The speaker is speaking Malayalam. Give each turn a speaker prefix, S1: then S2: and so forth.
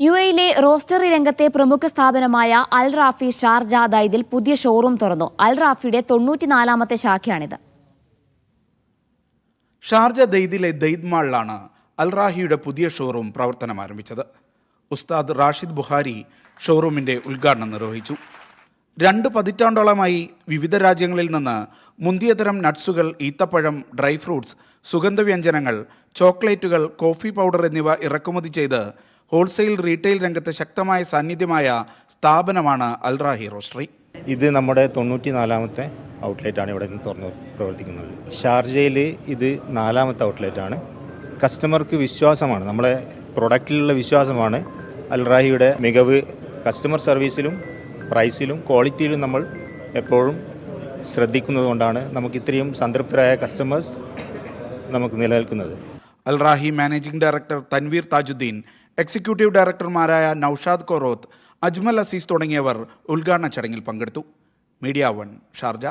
S1: യു എയിലെ റോസ്റ്ററി രംഗത്തെ പ്രമുഖ സ്ഥാപനമായ അൽ റാഫി ഷാർജ ദൈദിൽ പുതിയ ഷോറൂം തുറന്നു. അൽ റാഫിയുടെ തൊണ്ണൂറ്റിനാലാമത്തെ ശാഖയാണിത്.
S2: ഷാർജ ദെയ്ദിലെ ദെയ്ദ് മാളിലാണ് അൽ റാഹിയുടെ പുതിയ ഷോറൂം പ്രവർത്തനം ആരംഭിച്ചത്. ഉസ്താദ് റാഷിദ് ബുഹാരി ഷോറൂമിന്റെ ഉദ്ഘാടനം നിർവഹിച്ചു. രണ്ട് പതിറ്റാണ്ടോളമായി വിവിധ രാജ്യങ്ങളിൽ നിന്ന് മുന്തിയതരം നട്സുകൾ ഈത്തപ്പഴം ഡ്രൈ ഫ്രൂട്ട്സ് സുഗന്ധവ്യഞ്ജനങ്ങൾ ചോക്ലേറ്റുകൾ കോഫി പൗഡർ എന്നിവ ഇറക്കുമതി ചെയ്ത് ഹോൾസെയിൽ റീറ്റെയിൽ രംഗത്ത് ശക്തമായ സാന്നിധ്യമായ സ്ഥാപനമാണ് അൽറാഹി റോസ്റ്ററി.
S3: ഇത് നമ്മുടെ തൊണ്ണൂറ്റി നാലാമത്തെ ആണ് ഇവിടെ നിന്ന് തുറന്ന് പ്രവർത്തിക്കുന്നത്. ഷാർജയിൽ ഇത് നാലാമത്തെ ഔട്ട്ലെറ്റ് ആണ് കസ്റ്റമർക്ക് വിശ്വാസമാണ് നമ്മളെ പ്രൊഡക്റ്റിലുള്ള വിശ്വാസമാണ് അൽറാഹിയുടെ മികവ്. കസ്റ്റമർ സർവീസിലും പ്രൈസിലും ക്വാളിറ്റിയിലും നമ്മൾ എപ്പോഴും ശ്രദ്ധിക്കുന്നതുകൊണ്ടാണ് നമുക്ക് ഇത്രയും സംതൃപ്തരായ കസ്റ്റമേഴ്സ് നമുക്ക് നിലനിൽക്കുന്നത്.
S2: Alrahi managing director Tanveer Thajudheen executive ഡയറക്ടർമാരായ Naushad Koroth Ajmal Azeez തുടങ്ങിയവർ ഉദ്ഘാടന ചടങ്ങിൽ പങ്കെടുത്തു. Media one Sharjah.